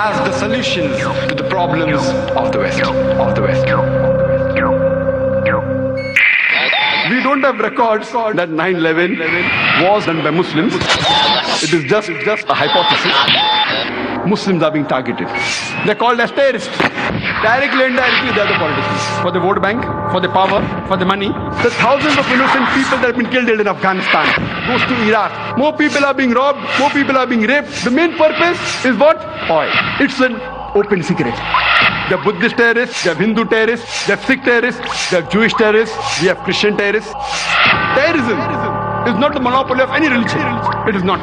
as the solutions to the problems of the West. Of the West. We don't have records that 9/11 was done by Muslims. It is just just a hypothesis. Muslims are being targeted. They're called as terrorists. Directly and indirectly, they're the politicians. For the vote bank, for the power, for the money. The thousands of innocent people that have been killed in Afghanistan goes to Iraq. More people are being robbed, more people are being raped. The main purpose is what? Oil. It's an open secret. They are Buddhist terrorists, they are Hindu terrorists, they are Sikh terrorists, they are Jewish terrorists, we have Christian terrorists. Terrorism is not the monopoly of any religion. It is not.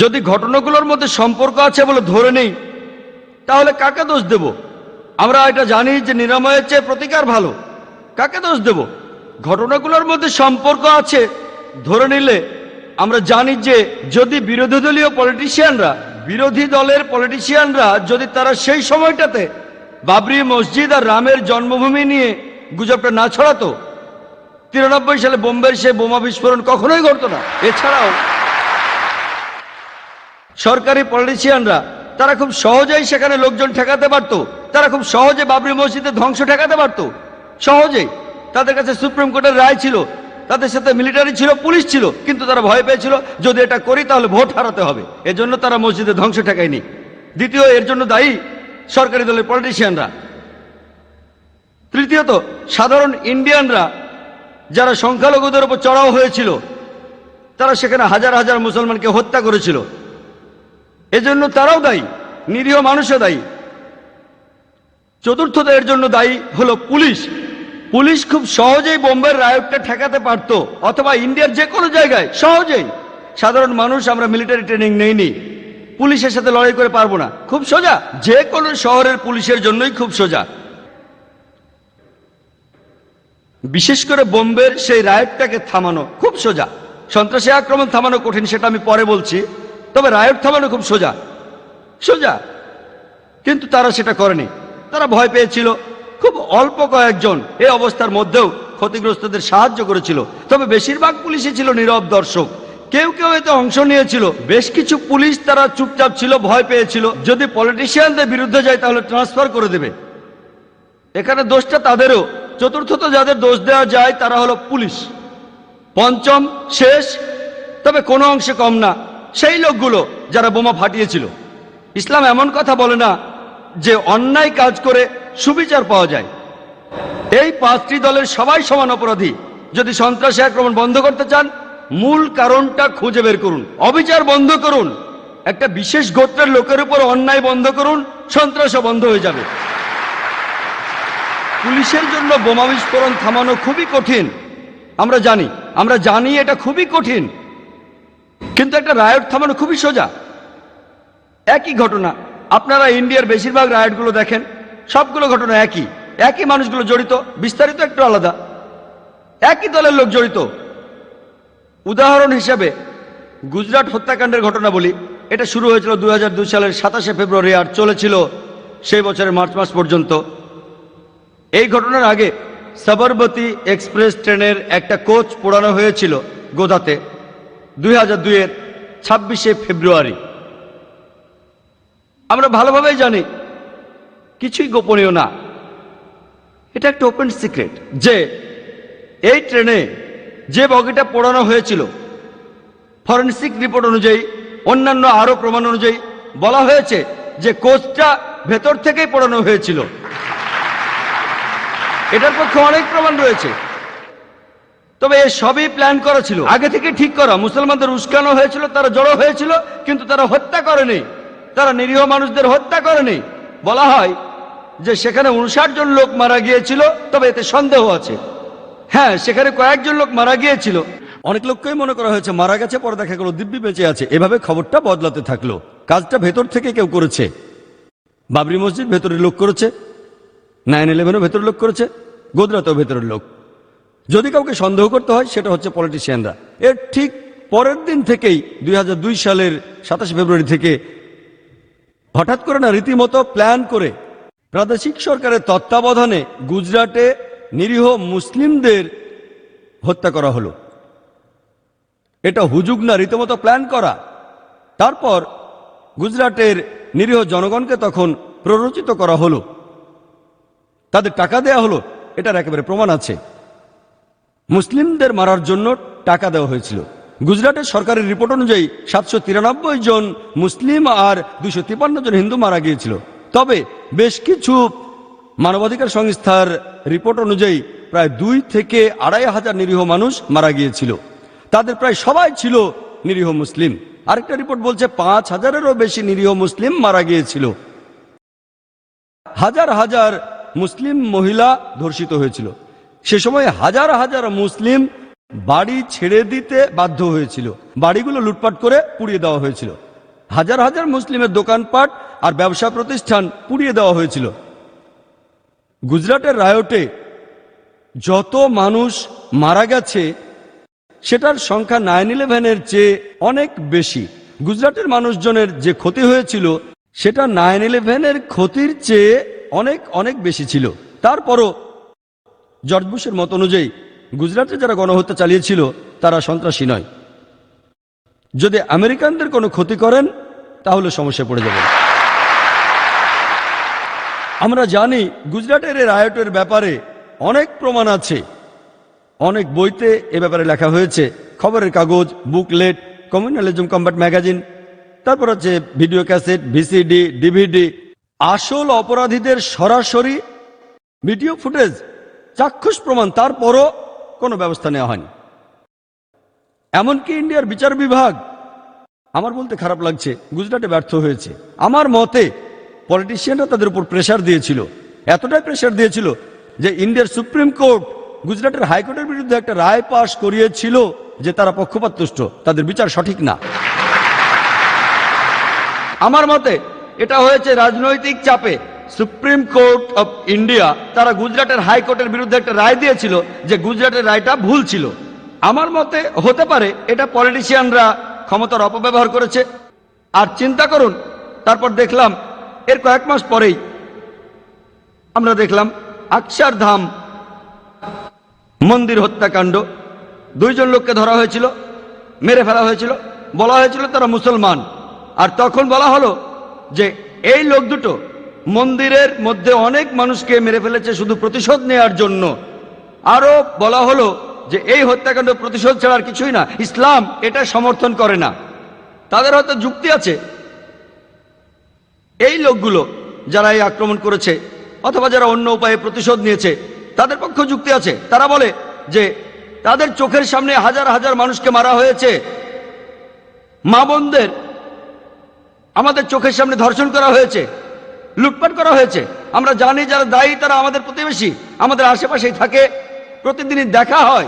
যদি ঘটনাগুলোর মধ্যে সম্পর্ক আছে বলে ধরে নেই, তাহলে কাকে দোষ দেব? আমরা এটা জানি যে নিরাময়ের চেয়ে প্রতিকার ভালো। কাকে দোষ দেব? ঘটনাগুলোর মধ্যে সম্পর্ক আছে ধরে নিলে আমরা জানি যে যদি বিরোধী দলীয় পলিটিশিয়ানরা বিরোধী দলের পলিটিশিয়ানরা যদি তারা সেই সময়টাতে বাবরি মসজিদ আর রামের জন্মভূমি নিয়ে গুজবটা না ছড়াতো, তিরানব্বই সালে বোম্বের সে বোমা বিস্ফোরণ কখনোই ঘটতো না। এছাড়াও সরকারি পলিটিশিয়ানরা তারা খুব সহজেই সেখানে লোকজন ঠেকাতে পারত। তারা খুব সহজে বাবরি মসজিদে ধ্বংস ঠেকাতে পারত। সহজেই। তাদের কাছে সুপ্রিম কোর্টের রায় ছিল, তাদের সাথে মিলিটারি ছিল, পুলিশ ছিল, কিন্তু তারা ভয় পেয়েছিল, যদি এটা করি তাহলে ভোট হারাতে হবে। এজন্য তারা মসজিদে ধ্বংস ঠেকায়নি। দ্বিতীয়, এর জন্য দায়ী সরকারি দলের পলিটিশিয়ানরা তৃতীয়ত, সাধারণ ইন্ডিয়ানরা যারা সংখ্যালঘুদের উপর চড়াও হয়েছিল, তারা সেখানে হাজার হাজার মুসলমানকে হত্যা করেছিল। এজন্য তারাও দায়ী, নিরীহ মানুষও দায়ী। চতুর্থত এর জন্য দায়ী হলো পুলিশ। পুলিশ খুব সহজেই বোম্বের রায়টটা ঠেকাতে পারত, অথবা ইন্ডিয়ার যে কোনো জায়গায়, সহজেই। সাধারণ মানুষ আমরা মিলিটারি ট্রেনিং নেইনি। পুলিশের সাথে লড়াই করে পারব না। খুব সোজা যে কোনো শহরের পুলিশের জন্যই খুব সোজা। বিশেষ করে বোম্বের সেই রায়টটাকে থামানো খুব সোজা। সন্ত্রাসী আক্রমণ থামানো কঠিন, সেটা আমি পরে বলছি। তবে রায়ট থামানো খুব সোজা। সোজা। কিন্তু তারা সেটা করেনি। তারা ভয় পেয়েছিল। খুব অল্প কয়েকজন এ অবস্থার মধ্যেও ক্ষতিগ্রস্তদের সাহায্য করেছিল। তবে বেশিরভাগ পুলিশই ছিল নীরব দর্শক। কেউ কেউ এতে অংশ নিয়েছিল। বেশ কিছু পুলিশ তারা চুপচাপ ছিল, ভয় পেয়েছিল। যদি পলিটিশিয়ানদের বিরুদ্ধে যায় তাহলে ট্রান্সফার করে দেবে। এখানে দোষটা তাদেরও। চতুর্থত যাদের দোষ দেওয়া যায় তারা হলো পুলিশ। পঞ্চম, শেষ। তবে কোনো অংশে কম না। সেই লোকগুলো যারা বোমা ফাটিয়েছিল। ইসলাম এমন কথা বলে না যে অন্যায় কাজ করে সুবিচার পাওয়া যায়। এই পাঁচটি দলের সবাই সমান অপরাধী। যদি সন্ত্রাসী আক্রমণ বন্ধ করতে চান, মূল কারণটা খুঁজে বের করুন। অবিচার বন্ধ করুন। একটা বিশেষ গোত্রের লোকের উপর অন্যায় বন্ধ করুন, সন্ত্রাসও বন্ধ হয়ে যাবে। পুলিশের জন্য বোমা বিস্ফোরণ থামানো খুবই কঠিন। আমরা জানি আমরা জানি এটা খুবই কঠিন। কিন্তু একটা রায়ট থামানো খুবই সোজা। একই ঘটনা, আপনারা ইন্ডিয়ার বেশিরভাগ রায়টগুলো দেখেন, সবগুলো ঘটনা একই। একই মানুষগুলো জড়িত, বিস্তারিত একটু আলাদা। একই দলের লোক জড়িত। উদাহরণ হিসেবে, গুজরাট হত্যাকাণ্ডের ঘটনা বলি। এটা শুরু হয়েছিল দুই হাজার দুই সালের সাতাশে ফেব্রুয়ারি আর চলেছিল সেই বছরের মার্চ মাস পর্যন্ত। এই ঘটনার আগে সবরবতী এক্সপ্রেস ট্রেনের একটা কোচ পোড়ানো হয়েছিল গোদাতে। দুই হাজার দুইয়ের ছাব্বিশে ফেব্রুয়ারি। আমরা ভালোভাবেই জানি, কিছুই গোপনীয় না। এটা একটা ওপেন সিক্রেট যে এই ট্রেনে যে বগিটা পোড়ানো হয়েছিল ফরেন্সিক রিপোর্ট অনুযায়ী, অন্যান্য আরও প্রমাণ অনুযায়ী বলা হয়েছে যে কোচটা ভেতর থেকেই পোড়ানো হয়েছিল। এটার পক্ষে অনেক প্রমাণ রয়েছে। তবে এ সবই প্ল্যান করা ছিল। আগে থেকে ঠিক করা। মুসলমানদের উস্কানো হয়েছিল, তারা জড়ো হয়েছিল, কিন্তু তারা হত্যা করেনি। তারা নিরীহ মানুষদের হত্যা করেনি। বলা হয় যে সেখানে উনষাট জন লোক মারা গিয়েছিল, তবে এতে সন্দেহ আছে। হ্যাঁ সেখানে কয়েকজন লোক মারা গিয়েছিল। অনেক লোককেই মনে করা হয়েছে, মারা গেছে, পরে দেখা গেল দিব্যি বেঁচে আছে। এভাবে খবরটা বদলাতে থাকল। কাজটা ভেতর থেকে কেউ করেছে। বাবরি মসজিদ ভেতরের লোক করেছে নাইন ইলেভেনও ভেতরের লোক করেছে গোদরাতেও ভেতরের লোক। যদি কাউকে সন্দেহ করতে হয়, সেটা হচ্ছে পলিটিশিয়ানরা এর ঠিক পরের দিন থেকেই দুই হাজার দুই সালের সাতাশে ফেব্রুয়ারি থেকে হঠাৎ করে না রীতিমতো প্ল্যান করে প্রাদেশিক সরকারের তত্ত্বাবধানে গুজরাটে নিরীহ মুসলিমদের হত্যা করা হলো। এটা হুজুগ না রীতিমতো প্ল্যান করা। তারপর গুজরাটের নিরীহ জনগণকে তখন প্ররোচিত করা হলো। তাদের টাকা দেয়া হলো। এটার একেবারে প্রমাণ আছে। মুসলিমদের মারার জন্য টাকা দেওয়া হয়েছিল। গুজরাটের সরকারের রিপোর্ট অনুযায়ী সাতশো তিরানব্বই জন মুসলিম আর দুশো তিপান্ন জন হিন্দু মারা গিয়েছিল। তবে বেশ কিছু মানবাধিকার সংস্থার রিপোর্ট অনুযায়ী প্রায় দুই থেকে আড়াই হাজার নিরীহ মানুষ মারা গিয়েছিল। তাদের প্রায় সবাই ছিল নিরীহ মুসলিম। আরেকটা রিপোর্ট বলছে পাঁচ হাজারেরও বেশি নিরীহ মুসলিম মারা গিয়েছিল। হাজার হাজার মুসলিম মহিলা ধর্ষিত হয়েছিল। সে সময় হাজার হাজার মুসলিম বাড়ি ছেড়ে দিতে বাধ্য হয়েছিল। বাড়িগুলো লুটপাট করে পুড়িয়ে দেওয়া হয়েছিল। হাজার হাজার মুসলিমের দোকানপাট আর ব্যবসা প্রতিষ্ঠান পুড়িয়ে দেওয়া হয়েছিল। গুজরাটের রায়টে যত মানুষ মারা গেছে, সেটার সংখ্যা নাইন ইলেভেনের চেয়ে অনেক বেশি। গুজরাটের মানুষজনের যে ক্ষতি হয়েছিল, সেটা নাইন ইলেভেনের ক্ষতির চেয়ে অনেক অনেক বেশি ছিল। তারপরও জর্জ বুশের মত অনুযায়ী, গুজরাটে যারা গণহত্যা চালিয়েছিল, তারা সন্ত্রাসী নয়। যদি আমেরিকানদের কোনো ক্ষতি করেন, তাহলে সমস্যা পড়ে যাবে আমরা জানি গুজরাটের এই রায়টের ব্যাপারে অনেক প্রমাণ আছে। অনেক বইতে এ ব্যাপারে লেখা হয়েছে। খবরের কাগজ, বুকলেট, কমিউনালিজম কম্বাট ম্যাগাজিন, তারপর হচ্ছে ভিডিও ক্যাসেট, ভিসিডি, ডিভিডি। আসল অপরাধীদের সরাসরি ভিডিও ফুটেজ চাক্ষুষ প্রমাণ, তারপরও কোনো ব্যবস্থা নেওয়া হয়নি। এমনকি ইন্ডিয়ার বিচার বিভাগ আমার বলতে খারাপ লাগছে, গুজরাটে ব্যর্থ হয়েছে। আমার মতে পলিটিশিয়ানরা তাদের উপর প্রেশার দিয়েছিল। এতটাই প্রেশার দিয়েছিল যে ইন্ডিয়ার সুপ্রিম কোর্ট গুজরাটের হাইকোর্টের বিরুদ্ধে একটা রায় পাশ করিয়েছিল যে তারা পক্ষপাতদুষ্ট, তাদের বিচার সঠিক না। আমার মতে এটা হয়েছে রাজনৈতিক চাপে। সুপ্রিম কোর্ট অফ ইন্ডিয়া তারা গুজরাটের হাইকোর্টের বিরুদ্ধে একটা রায় দিয়েছিল যে গুজরাটের রায়টা ভুল ছিল। আমার মতে হতে পারে এটা পলিটিশিয়ানরা ক্ষমতার অপব্যবহার করেছে। আর চিন্তা করুন, তারপর দেখলাম এর কয়েক মাস পরেই আমরা দেখলাম ধাম মন্দির হত্যাকাণ্ড। দুইজন লোককে ধরা হয়েছিল, মেরে ফেলা হয়েছিল, বলা হয়েছিল তারা মুসলমান। আর তখন বলা হলো যে এই লোক দুটো মন্দিরের মধ্যে অনেক মানুষকে মেরে ফেলেছে শুধু প্রতিশোধ নেয়ার জন্য। আরও বলা হলো যে এই হত্যাকাণ্ড প্রতিশোধ ছাড়ার কিছুই না। ইসলাম এটা সমর্থন করে না। তাদের হয়তো যুক্তি আছে। এই লোকগুলো যারা এই আক্রমণ করেছে অথবা যারা অন্য উপায়ে প্রতিশোধ নিয়েছে, তাদের পক্ষ যুক্তি আছে। তারা বলে যে তাদের চোখের সামনে হাজার হাজার মানুষকে মারা হয়েছে। মা বোনদের আমাদের চোখের সামনে ধর্ষণ করা হয়েছে। লুটপাট করা হয়েছে। আমরা জানি যারা দায়ী তারা আমাদের প্রতিবেশী, আমাদের আশেপাশেই থাকে, প্রতিদিনই দেখা হয়।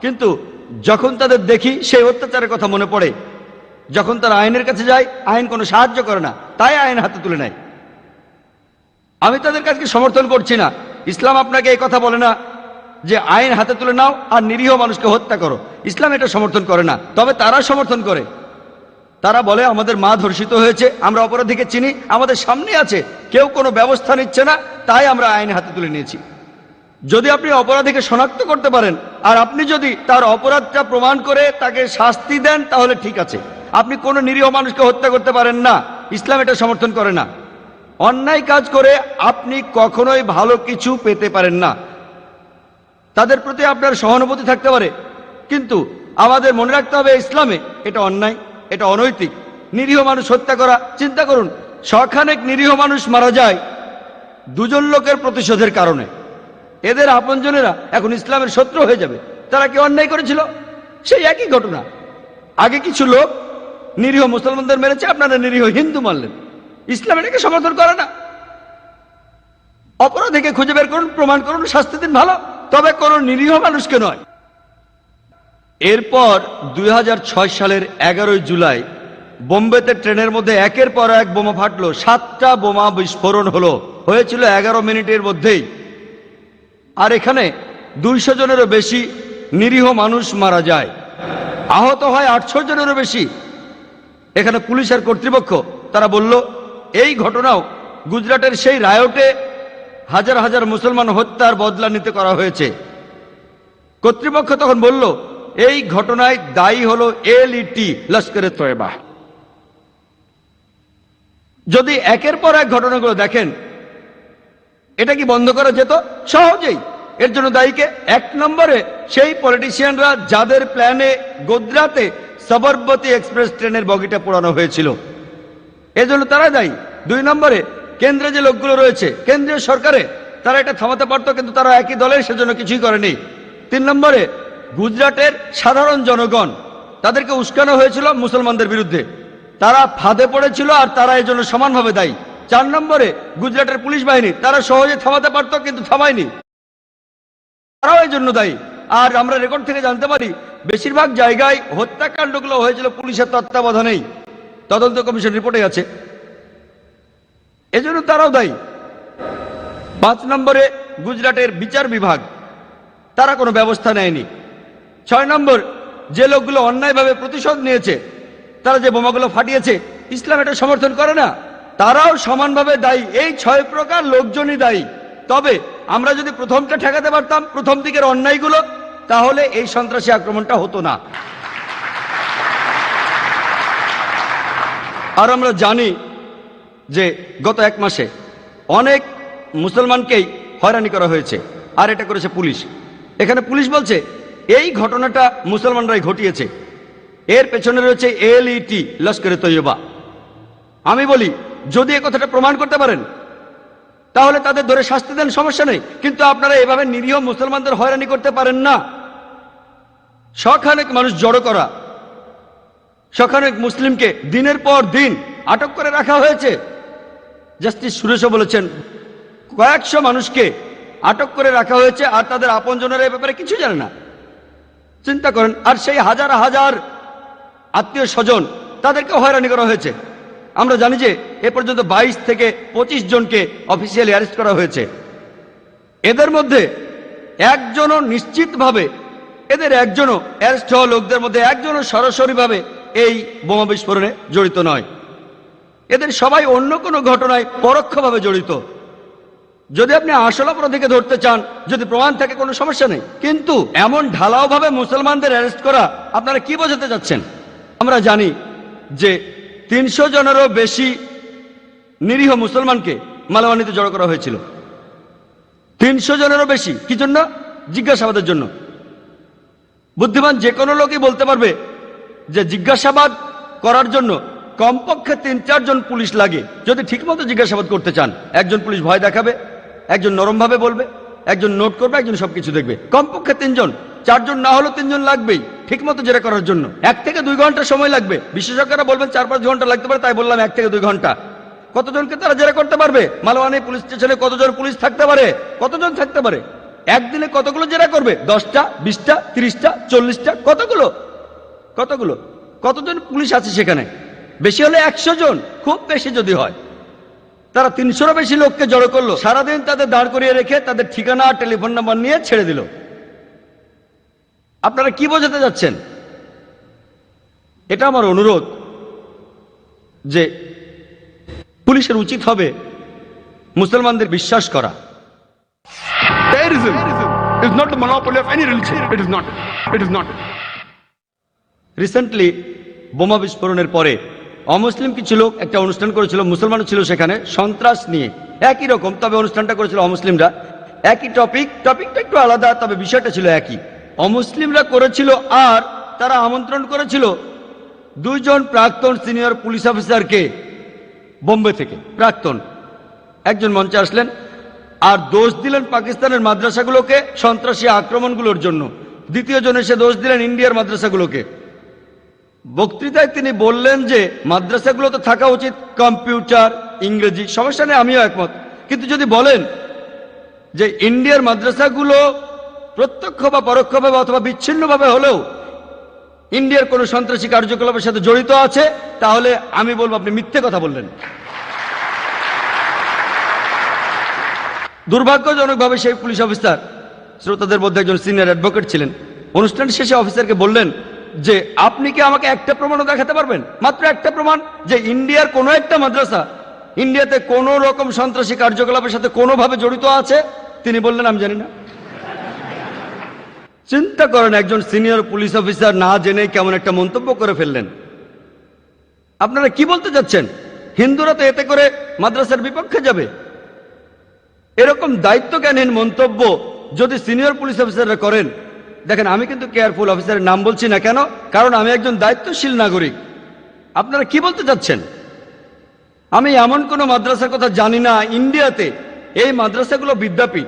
কিন্তু যখন তাদের দেখি, সেই অত্যাচারের কথা মনে পড়ে। যখন তারা আইনের কাছে যায়, আইন কোনো সাহায্য করে না, তাই আইন হাতে তুলে নেয়। আমি তাদের কাছে সমর্থন করছি না? ইসলাম আপনাকে এই কথা বলে না যে আইন হাতে তুলে নাও আর নিরীহ মানুষকে হত্যা করো। ইসলাম এটা সমর্থন করে না, তবে তারা সমর্থন করে। তারা বলে, আমাদের মা ধর্ষিত হয়েছে, আমরা অপরাধীকে চিনি, আমাদের সামনে আছে, কেউ কোনো ব্যবস্থা নিচ্ছে না, তাই আমরা আইন হাতে তুলে নিয়েছি। যদি আপনি অপরাধীকে শনাক্ত করতে পারেন, আর আপনি যদি তার অপরাধটা প্রমাণ করে তাকে শাস্তি দেন, তাহলে ঠিক আছে। আপনি কোনো নিরীহ মানুষকে হত্যা করতে পারেন না, ইসলাম এটা সমর্থন করে না। অন্যায় কাজ করে আপনি কখনোই ভালো কিছু পেতে পারেন না। তাদের প্রতি আপনার সহানুভূতি থাকতে পারে, কিন্তু আমাদের মনে রাখতে হবে ইসলামে এটা অন্যায়। এটা অনৈতিক। নিরীহ মানুষ হত্যা করা, চিন্তা করুন, শখানেক নিরীহ মানুষ মারা যায় দুজন লোকের প্রতিশোধের কারণে। এদের আপনজনেরা এখন ইসলামের শত্রু হয়ে যাবে। তারা কি অন্যায় করেছিল? সেই একই ঘটনা। আগে কিছু লোক নিরীহ মুসলমানদের মেরেছে, আপনারা নিরীহ হিন্দু মারলেন ইসলাম এটাকে সমর্থন করে না। অপরাধীকে খুঁজে বের করুন, প্রমাণ করুন, শাস্তি দিন ভালো। তবে কোন নিরীহ মানুষকে নয়। এরপর দুই হাজার ছয় সালের এগারোই জুলাই বোম্বেতে ট্রেনের মধ্যে একের পর এক বোমা ফাটলো। সাতটা বোমা বিস্ফোরণ হলো। হয়েছিল এগারো মিনিটের মধ্যেই। আর এখানে দুইশো জনেরও বেশি নিরীহ মানুষ মারা যায়। আহত হয় আটশো জনেরও বেশি। এখানে পুলিশের কর্তৃপক্ষ, তারা বলল, এই ঘটনাও গুজরাটের সেই রায়টে হাজার হাজার মুসলমান হত্যার বদলা নিতে করা হয়েছে। কর্তৃপক্ষ তখন বলল এই ঘটনায় দায়ী হলো এলইটি, লস্করে তয়বা যদি একের পর এক ঘটনাগুলো দেখেন, এটা কি বন্ধ করা যেত? সহজেই। এর জন্য দায়ীকে এক নম্বরে, সেই পলিটিশিয়ানরা যাদের প্ল্যানে গোদ্রাতে সবরবতী এক্সপ্রেস ট্রেনের বগিটা পোড়ানো হয়েছিল। এজন্য তারা দায়ী। দুই নম্বরে, কেন্দ্রে যে লোকগুলো রয়েছে, কেন্দ্রীয় সরকারে, তারা এটা থামাতে পারতো, কিন্তু তারা একই দলের, সেজন্য কিছুই করেনি। তিন নম্বরে গুজরাটের সাধারণ জনগণ, তাদেরকে উস্কানো হয়েছিল মুসলমানদের বিরুদ্ধে। তারা ফাঁদে পড়েছিল আর তারা এর জন্য সমানভাবে দায়ী। চার নম্বরে গুজরাটের পুলিশ বাহিনী, তারা সহজে থামাতে পারতো কিন্তু থামায়নি। তারাও এই জন্য দায়ী। আর আমরা রেকর্ড থেকে জানতে পারি, বেশিরভাগ জায়গায় হত্যাকাণ্ডগুলো হয়েছিল পুলিশের তত্ত্বাবধানেই। তদন্ত কমিশন রিপোর্টে আছে। এজন্য তারাও দায়ী। পাঁচ নম্বরে গুজরাটের বিচার বিভাগ, তারা কোনো ব্যবস্থা নেয়নি। ছয় নম্বর, যে লোকগুলো অন্যায়ভাবে প্রতিশোধ নিয়েছে, তারা যে বোমাগুলো ফাটিয়েছে, ইসলাম এটা সমর্থন করে না। তারাও সমানভাবে দায়ী। এই ছয় প্রকার লোকজনই দায়ী। তবে আমরা যদি প্রথমটা ঠেকাতে পারতাম, প্রথম দিকের অন্যায়গুলো, তাহলে এই সন্ত্রাসী আক্রমণটা হতো না। আর আমরা জানি যে গত এক মাসে অনেক মুসলমানকেই হয়রানি করা হয়েছে, আর এটা করেছে পুলিশ। এখানে পুলিশ বলছে এই ঘটনাটা মুসলমানরাই ঘটিয়েছে। এর পেছনে রয়েছে এলইটি লস্করে তৈয়বা। আমি বলি, যদি এ কথাটা প্রমাণ করতে পারেন, তাহলে তাদের ধরে শাস্তি দেন, সমস্যা নেই। কিন্তু আপনারা এভাবে নিরীহ মুসলমানদের হয়রানি করতে পারেন না। শখানেক মানুষ জড়ো করা, শখানেক মুসলিমকে দিনের পর দিন আটক করে রাখা হয়েছে। জাস্টিস সুরেশও বলেছেন, কয়েকশো মানুষকে আটক করে রাখা হয়েছে আর তাদের আপনজনেরা এ ব্যাপারে কিছু জানে না। চিন্তা করেন, আর সেই হাজার হাজার আত্মীয় স্বজন তাদেরকে হয়রানি করা হয়েছে। আমরা জানি যে এ পর্যন্ত বাইশ থেকে পঁচিশ জনকে অফিসিয়ালি অ্যারেস্ট করা হয়েছে। এদের মধ্যে একজনও নিশ্চিতভাবে, এদের একজনও অ্যারেস্ট হওয়া লোকদের মধ্যে একজনও সরাসরিভাবে এই বোমা বিস্ফোরণে জড়িত নয়। এদের সবাই অন্য কোনো ঘটনায় পরোক্ষভাবে জড়িত। যদি আপনি আসল অপরাধীকে ধরতে চান, যদি প্রমাণ থাকে কোনো সমস্যা নেই। কিন্তু এমন ঢালাওভাবে মুসলমানদের অ্যারেস্ট করা, আপনারা কি বোঝাতে যাচ্ছেন আমরা জানি যে তিনশো জনেরও বেশি নিরীহ মুসলমানকে মালামানিতে জড়ো করা হয়েছিল। তিনশো জনেরও বেশি। কি জন্য? জিজ্ঞাসাবাদের জন্য। বুদ্ধিমান যে কোনো লোকই বলতে পারবে যে জিজ্ঞাসাবাদ করার জন্য কমপক্ষে তিন চারজন পুলিশ লাগে। যদি ঠিকমতো জিজ্ঞাসাবাদ করতে চান, একজন পুলিশ ভয় দেখাবে একজন নরমভাবে বলবে, একজন নোট করবে, একজন সবকিছু দেখবে। কমপক্ষে তিনজন, চারজন না হলেও তিনজন লাগবেই, ঠিকমতো জেরা করার জন্য। এক থেকে দুই ঘণ্টা সময় লাগবে। বিশেষজ্ঞরা বলবেন চার পাঁচ ঘণ্টা লাগতে পারে, তাই বললাম এক থেকে দুই ঘণ্টা। কতজনকে তারা জেরা করতে পারবে? মালওয়ানি পুলিশ স্টেশনে কতজন পুলিশ থাকতে পারে? কতজন থাকতে পারে? একদিনে কতগুলো জেরা করবে? দশটা, বিশটা, তিরিশটা, চল্লিশটা, কতগুলো? কতগুলো? কতজন পুলিশ আছে সেখানে? বেশি হলে একশো জন, খুব বেশি যদি হয়। তারা তিনশোরও বেশি লোককে জড়ো করল সারাদিন তাদের দাঁড় করিয়ে রেখে তাদের ঠিকানা আর টেলিফোন নাম্বার নিয়ে ছেড়ে দিল আপনারা কি বোঝাতে যাচ্ছেন এটা আমার অনুরোধ যে পুলিশের উচিত হবে মুসলমানদের বিশ্বাস করা Terrorism is not the monopoly of any religion. It is not. It is not. Recently বোমা বিস্ফোরণের পরে অমুসলিম কিছু লোক একটা অনুষ্ঠান করেছিল মুসলমানও ছিল সেখানে, সন্ত্রাস নিয়ে। একই রকম, তবে অনুষ্ঠানটা করেছিল অমুসলিমরা। একই টপিক টপিকটা একটু আলাদা, তবে বিষয়টা ছিল একই। অমুসলিমরা করেছিল আর তারা আমন্ত্রণ করেছিল দুইজন প্রাক্তন সিনিয়র পুলিশ অফিসারকে বোম্বে থেকে, প্রাক্তন। একজন মঞ্চে আসলেন আর দোষ দিলেন পাকিস্তানের মাদ্রাসাগুলোকে সন্ত্রাসী আক্রমণগুলোর জন্য। দ্বিতীয় জন এসে দোষ দিলেন ইন্ডিয়ার মাদ্রাসাগুলোকে। বক্তৃতায় তিনি বললেন যে মাদ্রাসাগুলো তো থাকা উচিত কম্পিউটার, ইংরেজি, সমস্যা নেই, আমিও একমত। কিন্তু যদি বলেন যে, ইন্ডিয়ার মাদ্রাসাগুলো প্রত্যক্ষ বা পরোক্ষভাবে অথবা বিচ্ছিন্নভাবে হলেও ইন্ডিয়ার কোনো সন্ত্রাসী কার্যকলাপের সাথে জড়িত আছে, তাহলে আমি বলব আপনি মিথ্যে কথা বললেন। দুর্ভাগ্যজনকভাবে সেই পুলিশ অফিসার, শ্রোতাদের মধ্যে একজন সিনিয়র অ্যাডভোকেট ছিলেন। অনুষ্ঠান শেষে অফিসারকে বললেন যে আপনি কি আমাকে একটা প্রমাণও দেখাতে পারবেন? মাত্র একটা প্রমাণ যে ইন্ডিয়ার কোনো একটা মাদ্রাসা, ইন্ডিয়াতে কোনো রকম সন্ত্রাসী কার্যকলাপের সাথে কোনোভাবে জড়িত আছে? তিনি বললেন, আমি জানি না। চিন্তা করেন, একজন সিনিয়র পুলিশ অফিসার না জেনে কেমন একটা মন্তব্য করে ফেললেন। আপনারা কি বলতে চাচ্ছেন? হিন্দুরা তো এতে করে মাদ্রাসার বিপক্ষে যাবে। এরকম দায়িত্বজ্ঞানহীন মন্তব্য যদি সিনিয়র পুলিশ অফিসাররা করেন দেখেন, আমি কিন্তু কেয়ারফুল অফিসারের নাম বলছি না কেন? কারণ আমি একজন দায়িত্বশীল নাগরিক। আপনারা কি বলতে চাচ্ছেন? আমি এমন কোনো মাদ্রাসার কথা জানি না, ইন্ডিয়াতে এই মাদ্রাসাগুলো বিদ্যাপীঠ।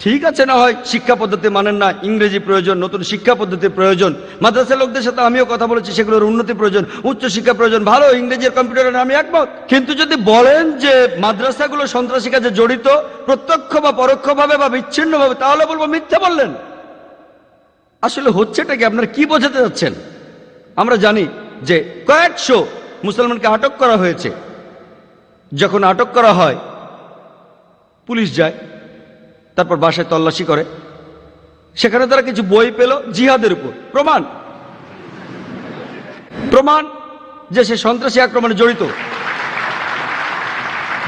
ঠিক আছে না হয় শিক্ষা পদ্ধতি মানেন না, ইংরেজি প্রয়োজন, নতুন শিক্ষা পদ্ধতির প্রয়োজন। মাদ্রাসা লোকদের সাথে আমিও কথা বলেছি, সেগুলোর উন্নতি প্রয়োজন, উচ্চ শিক্ষা প্রয়োজন, ভালো ইংরেজি আর কম্পিউটারের আমি একমত। কিন্তু যদি বলেন যে মাদ্রাসাগুলো সন্ত্রাসী কাজে জড়িত, প্রত্যক্ষ বা পরোক্ষভাবে বা বিচ্ছিন্নভাবে, তাহলে বলব মিথ্যা বললেন। আসলে হচ্ছেটা কি? আপনারা কি বোঝাতে যাচ্ছেন? আমরা জানি যে কয়েকশো মুসলমানকে আটক করা হয়েছে। যখন আটক করা হয়, পুলিশ যায়, তারপর বাসায় তল্লাশি করে। সেখানে তারা কিছু বই পেল জিহাদের উপর। প্রমাণ! প্রমাণ যে সে সন্ত্রাসী আক্রমণে জড়িত।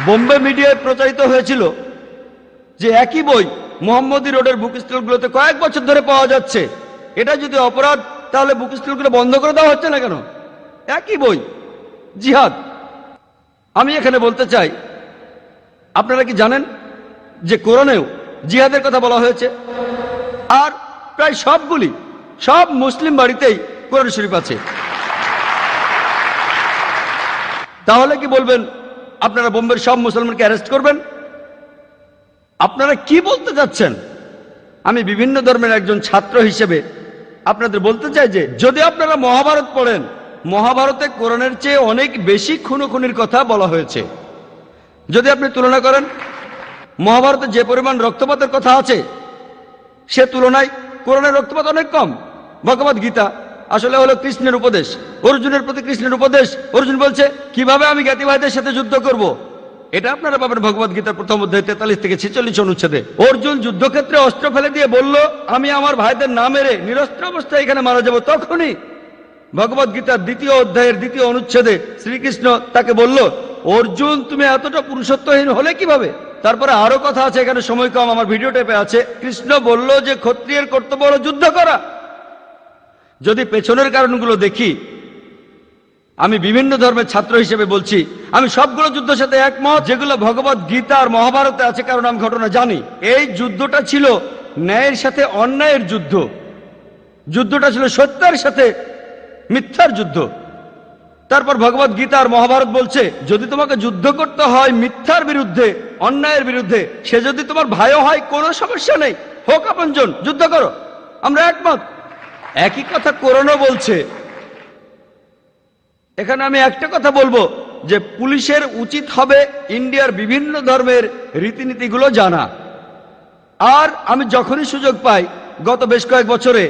বোম্বে মিডিয়ায় প্রচারিত হয়েছিল যে একই বই মোহাম্মদী রোডের বুক স্টলগুলোতে কয়েক বছর ধরে পাওয়া যাচ্ছে। এটা যদি অপরাধ, তাহলে বুক স্টলগুলো বন্ধ করে দেওয়া হচ্ছে না কেন? একই বই। জিহাদ। আমি এখানে বলতে চাই, আপনারা কি জানেন যে কোরআনেও জিহাদের কথা বলা হয়েছে? আর প্রায় সবগুলি, সব মুসলিম বাড়িতেই কোরআন শরীফ আছে। তাহলে কি বলবেন, আপনারা বোম্বের সব মুসলমানকে অ্যারেস্ট করবেন? আপনারা কি বলতে যাচ্ছেন? আমি বিভিন্ন ধর্মের একজন ছাত্র হিসেবে আপনাদের বলতে চাই যে, যদি আপনারা মহাভারত পড়েন, মহাভারতে কোরআনের চেয়ে অনেক বেশি খুনোখুনির কথা বলা হয়েছে। যদি আপনি তুলনা করেন, মহাভারতে যে পরিমাণ রক্তপাতের কথা আছে, সে তুলনায় কোরআনের রক্তপাত অনেক কম। ভগবত গীতা আসলে হলো কৃষ্ণের উপদেশ। অর্জুনের প্রতি কৃষ্ণের উপদেশ। অর্জুন বলছে, কীভাবে আমি জ্ঞাতি ভাইদের সাথে যুদ্ধ করব। এটা আপনারা পাবেন ভগবত গীতার প্রথম অধ্যায় তেতাল্লিশ থেকে ছেচল্লিশ অনুচ্ছেদে। অর্জুন যুদ্ধক্ষেত্রে অস্ত্র ফেলে দিয়ে বলল, আমি আমার ভাইদের না মেরে নিরস্ত্র অবস্থায় এখানে মারা যাব তখনই। ভগবত গীতার দ্বিতীয় অধ্যায়ের দ্বিতীয় অনুচ্ছেদে শ্রীকৃষ্ণ তাকে বলল, অর্জুন, তুমি এতটা পুরুষত্বহীন হলে কীভাবে? তারপরে আরও কথা আছে, এখানে সময় কম, আমার ভিডিও টেপে আছে। কৃষ্ণ বলল যে, ক্ষত্রিয়ের কর্তব্য হলো যুদ্ধ করা। যদি পেছনের কারণগুলো দেখি আমি বিভিন্ন ধর্মের ছাত্র হিসেবে বলছি, আমি সবগুলো যুদ্ধের সাথে একমত, যেগুলো ভগবত গীতা আর মহাভারতে আছে, কারণ আমি ঘটনা জানি। এই যুদ্ধটা ছিল ন্যায়ের সাথে অন্যায়ের যুদ্ধ। যুদ্ধটা ছিল সত্যের সাথে মিথ্যার যুদ্ধ। তারপর ভগবত গীতা আর মহাভারত বলছে, যদি তোমাকে যুদ্ধ করতে হয় মিথ্যার বিরুদ্ধে, অন্যায়ের বিরুদ্ধে, সে যদি তোমার ভাইও হয়, কোনো সমস্যা নেই। হোক আপনজন, যুদ্ধ করো। আমরা একমত। একই কথা কোরআনও বলছে এখানে আমি একটা কথা বলব, যে পুলিশের উচিত হবে ইন্ডিয়ার বিভিন্ন ধর্মের রীতিনীতিগুলো জানা। আর আমি যখনই সুযোগ পাই, গত বেশ কয়েক বছরে,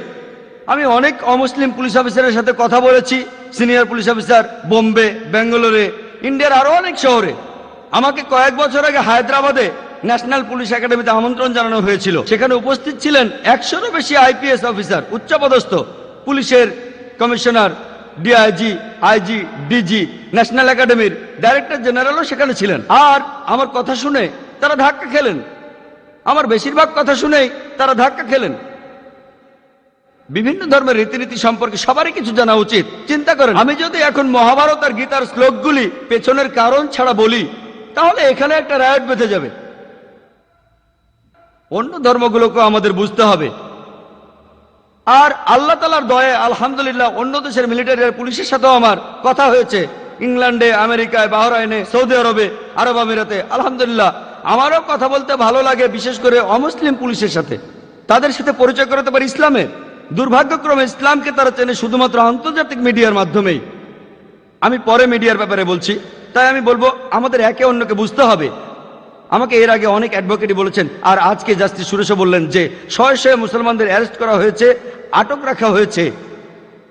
আমি অনেক অমুসলিম পুলিশ অফিসারের সাথে কথা বলেছি, সিনিয়র পুলিশ অফিসার, বোম্বে, ব্যাঙ্গালোরে, ইন্ডিয়ার আরও অনেক শহরে। আমাকে কয়েক বছর আগে হায়দ্রাবাদে ন্যাশনাল পুলিশ একাডেমিতে আমন্ত্রণ জানানো হয়েছিল। সেখানে উপস্থিত ছিলেন একশোরও বেশি আইপিএস অফিসার, উচ্চপদস্থ পুলিশের commissioner DIG IG DG national একাডেমির ডাইরেক্টর জেনারেলও সেখানে ছিলেন। আর আমার কথা শুনে তারা ধাক্কা খেলেন। আমার বেশিরভাগ কথা শুনেই তারা ধাক্কা খেলেন। বিভিন্ন ধর্মের রীতিনীতি সম্পর্কে সবারই কিছু জানা উচিত। চিন্তা করেন, আমি যদি এখন মহাভারত আর গীতার শ্লোকগুলি পেছনের কারণ ছাড়া বলি, তাহলে এখানে একটা রায়ট বেঁধে যাবে। অন্য ধর্মগুলোকে আমাদের বুঝতে হবে। আর আল্লাহ তালার দয়ে, আলহামদুলিল্লাহ, অন্য দেশের মিলিটারি আর পুলিশের সাথেও আমার কথা হয়েছে। ইংল্যান্ডে, আমেরিকায়, বাহরাইনে, সৌদি আরবে, আরব আমিরাতে। আলহামদুলিল্লাহ, আমারও কথা বলতে ভালো লাগে, বিশেষ করে অমুসলিম পুলিশের সাথে। তাদের সাথে পরিচয় করাতে পারি ইসলামের দুর্ভাগ্যক্রমে ইসলামকে তারা চেনে শুধুমাত্র আন্তর্জাতিক মিডিয়ার মাধ্যমেই। আমি পরে মিডিয়ার ব্যাপারে বলছি। তাই আমি বলব, আমাদের একে অন্যকে বুঝতে হবে। আমাকে এর আগে অনেক অ্যাডভোকেটই বলেছেন, আর আজকে জাস্টিস সুরেশও বললেন যে শয়ে শয়ে মুসলমানদের অ্যারেস্ট করা হয়েছে, আটক রাখা হয়েছে।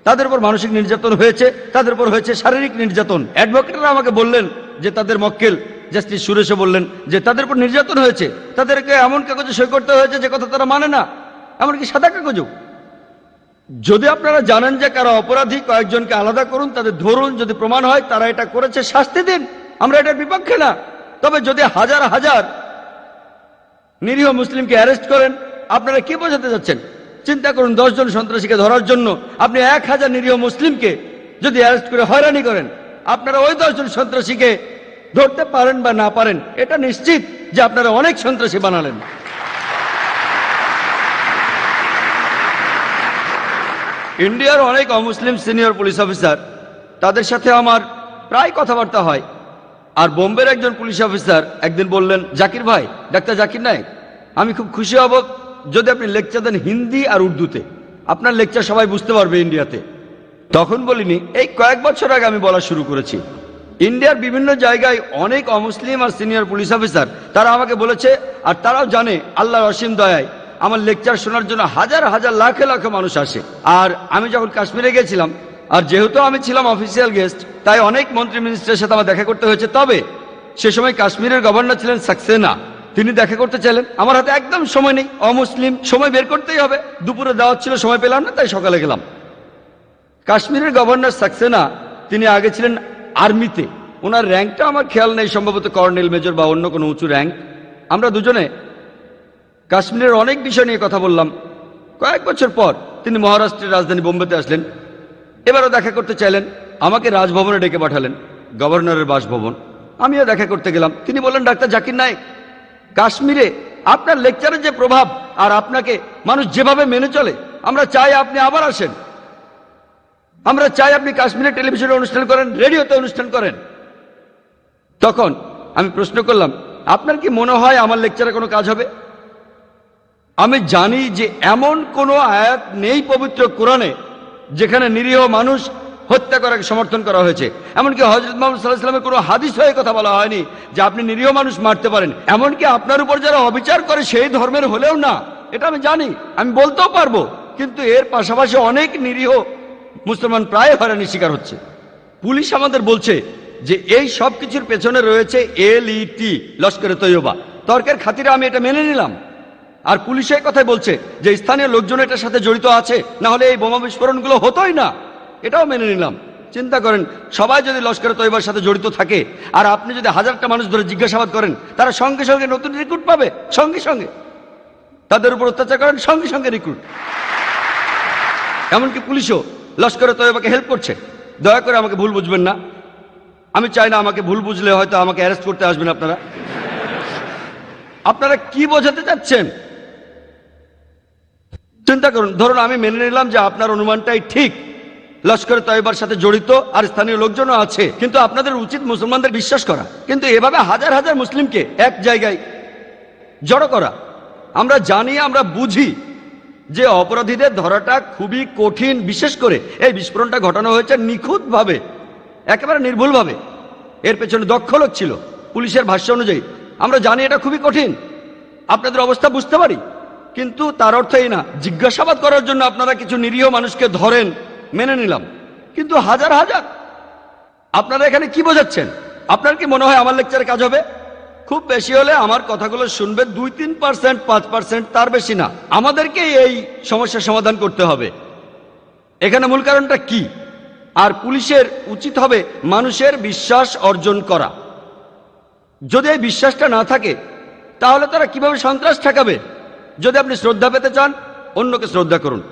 তাদের উপর মানসিক নির্যাতন হয়েছে, তাদের উপর হয়েছে শারীরিক নির্যাতন। অ্যাডভোকেটরা আমাকে বললেন যে তাদের মক্কেল জাস্টিস সুরেশও বললেন যে তাদের উপর নির্যাতন হয়েছে, তাদেরকে এমন কাগজে সই করতে হয়েছে যে কথা তারা মানে না, এমনকি সাদা কাগজও। যদি আপনারা জানেন যে কারা অপরাধী, কয়েকজনকে আলাদা করুন, তাদের ধরুন, যদি প্রমাণ হয়, তারা এটা করেছে, শাস্তি দিন। আমরা এটার বিপক্ষে না। তবে যদি হাজার হাজার নিরীহ মুসলিমকে অ্যারেস্ট করেন, আপনারা কি বোঝাতে যাচ্ছেন চিন্তা করুন, দশজন সন্ত্রাসীকে ধরার জন্য আপনি এক হাজার নিরীহ মুসলিমকে যদি অ্যারেস্ট করে হয়রানি করেন, আপনারা ওই দশজন সন্ত্রাসীকে ধরতে পারেন বা না পারেন, এটা নিশ্চিত যে আপনারা অনেক সন্ত্রাসী বানালেন। ইন্ডিয়ার অনেক অমুসলিম সিনিয়র পুলিশ অফিসার, তাদের সাথে আমার প্রায় কথাবার্তা হয়। আর বোম্বের একজন পুলিশ অফিসার একদিন বললেন, জাকির ভাই, ডাক্তার জাকির নায়ক, আমি খুব খুশি হব যদি আপনি লেকচার দেন হিন্দি আর উর্দুতে। আপনার লেকচার সবাই বুঝতে পারবে ইন্ডিয়াতে। তখন বলিনি, এই কয়েক বছর আগে আমি বলা শুরু করেছি। ইন্ডিয়ার বিভিন্ন জায়গায় অনেক অমুসলিম আর সিনিয়র পুলিশ অফিসার, তারা আমাকে বলেছে, আর তারাও জানে, আল্লাহর অসীম দয়ায় আমার লেকচার শোনার জন্য হাজার হাজার লাখে লাখে মানুষ আসে। আর আমি যখন কাশ্মীরে গেছিলাম আর যেহেতু আমি ছিলাম অফিসিয়াল গেস্ট তাই অনেক মন্ত্রী মিনিস্টারের সাথে আমার দেখা করতে হয়েছে। তবে সে সময় কাশ্মীরের গভর্নর ছিলেন সাকসেনা। তিনি দেখা করতে চাইলেন। আমার হাতে একদম সময় নেই। অমুসলিম, সময় বের করতেই হবে। দুপুরে দাওয়াত ছিল, সময় পেলাম না, তাই সকালে গেলাম। কাশ্মীরের গভর্নর সাকসেনা, তিনি আগে ছিলেন আর্মিতে ওনার র্যাঙ্কটা আমার খেয়াল নেই, সম্ভবত কর্নেল মেজর বা অন্য কোনো উঁচু র্যাঙ্ক আমরা দুজনে কাশ্মীরের অনেক বিষয় নিয়ে কথা বললাম। কয়েক বছর পর তিনি মহারাষ্ট্রের রাজধানী বোম্বেতে আসলেন। এবারও দেখা করতে চাইলেন, আমাকে রাজভবনে ডেকে পাঠালেন, গভর্নরের বাসভবন। আমিও দেখা করতে গেলাম। তিনি বললেন, ডাক্তার জাকির নায়েক, কাশ্মীরে আপনার লেকচারের যে প্রভাব আর আপনাকে মানুষ যেভাবে মেনে চলে, আমরা চাই আপনি আবার আসেন। আমরা চাই আপনি কাশ্মীরে টেলিভিশনে অনুষ্ঠান করেন, রেডিওতে অনুষ্ঠান করেন। তখন আমি প্রশ্ন করলাম, আপনার কি মনে হয় আমার লেকচারে কোনো কাজ হবে? আমি জানি যে এমন কোনো আয়াত নেই পবিত্র কোরআনে যেখানে নিরীহ মানুষ হত্যা করাকে সমর্থন করা হয়েছে। এমনকি হজরত মোহাম্মদ সাল্লাহ সাল্লামের কোনো হাদিস হয়ে কথা বলা হয়নি যে আপনি নিরীহ মানুষ মারতে পারেন। এমনকি আপনার উপর যারা অবিচার করে সেই ধর্মের হলেও না। এটা আমি জানি, আমি বলতেও পারব, কিন্তু এর পাশাপাশি অনেক নিরীহ মুসলমান প্রায় হয়রানির শিকার হচ্ছে। পুলিশ আমাদের বলছে যে এই সব কিছুর পেছনে রয়েছে এল টি, লস্করে তৈয়বা। তর্কের খাতিরে আমি এটা মেনে নিলাম। আর পুলিশ এই কথাই বলছে যে স্থানীয় লোকজন এটার সাথে জড়িত আছে, না হলে এই বোমা বিস্ফোরণগুলো হতোই না। এটাও মেনে নিলাম। চিন্তা করেন, সবাই যদি লস্করে তৈবার সাথে জড়িত থাকে, আর আপনি যদি হাজারটা মানুষ ধরে জিজ্ঞাসাবাদ করেন, তারা সঙ্গে সঙ্গে নতুন রিক্রুট পাবে, সঙ্গে সঙ্গে। তাদের উপর অত্যাচার করেন, সঙ্গে সঙ্গে রিক্রুট। এমনকি পুলিশও লস্করে তৈবাকে হেল্প করছে। দয়া করে আমাকে ভুল বুঝবেন না। আমি চাই না আমাকে ভুল বুঝলে হয়তো আমাকে অ্যারেস্ট করতে আসবেন আপনারা। আপনারা কি বোঝাতে চাচ্ছেন? চিন্তা করুন, ধরুন আমি মেনে নিলাম যে আপনার অনুমানটাই ঠিক। লস্কর তয়বার সাথে জড়িত আর স্থানীয় লোকজনও আছে, কিন্তু আপনাদের উচিত মুসলমানদের বিশ্বাস করা। কিন্তু এভাবে হাজার হাজার মুসলিমকে এক জায়গায় জড়ো করা। আমরা জানি, আমরা বুঝি যে অপরাধীদের ধরাটা খুবই কঠিন, বিশেষ করে এই বিস্ফোরণটা ঘটানো হয়েছে নিখুঁতভাবে, একেবারে নির্ভুলভাবে। এর পেছনে দক্ষ লোক ছিল, পুলিশের ভাষ্য অনুযায়ী। আমরা জানি এটা খুবই কঠিন। আপনাদের অবস্থা বুঝতে পারি? কিন্তু তার অর্থ এই না। জিজ্ঞাসাবাদ করার জন্য আপনারা কিছু নিরীহ মানুষকে ধরেন, মেনে নিলাম। কিন্তু হাজার হাজার। আপনারা এখানে কি বোঝাচ্ছেন? আপনার কি মনে হয় আমার লেকচারে কাজ হবে? খুব বেশি হলে আমার কথাগুলো শুনবে দুই তিন পার্সেন্ট, পাঁচ পার্সেন্ট, তার বেশি না। আমাদেরকে এই সমস্যার সমাধান করতে হবে। এখানে মূল কারণটা কি? আর পুলিশের উচিত হবে মানুষের বিশ্বাস অর্জন করা। যদি এই বিশ্বাসটা না থাকে, তাহলে তারা কীভাবে সন্ত্রাস ঠেকাবে? যদি আপনি শ্রদ্ধা পেতে চান অন্যকে শ্রদ্ধা করুন।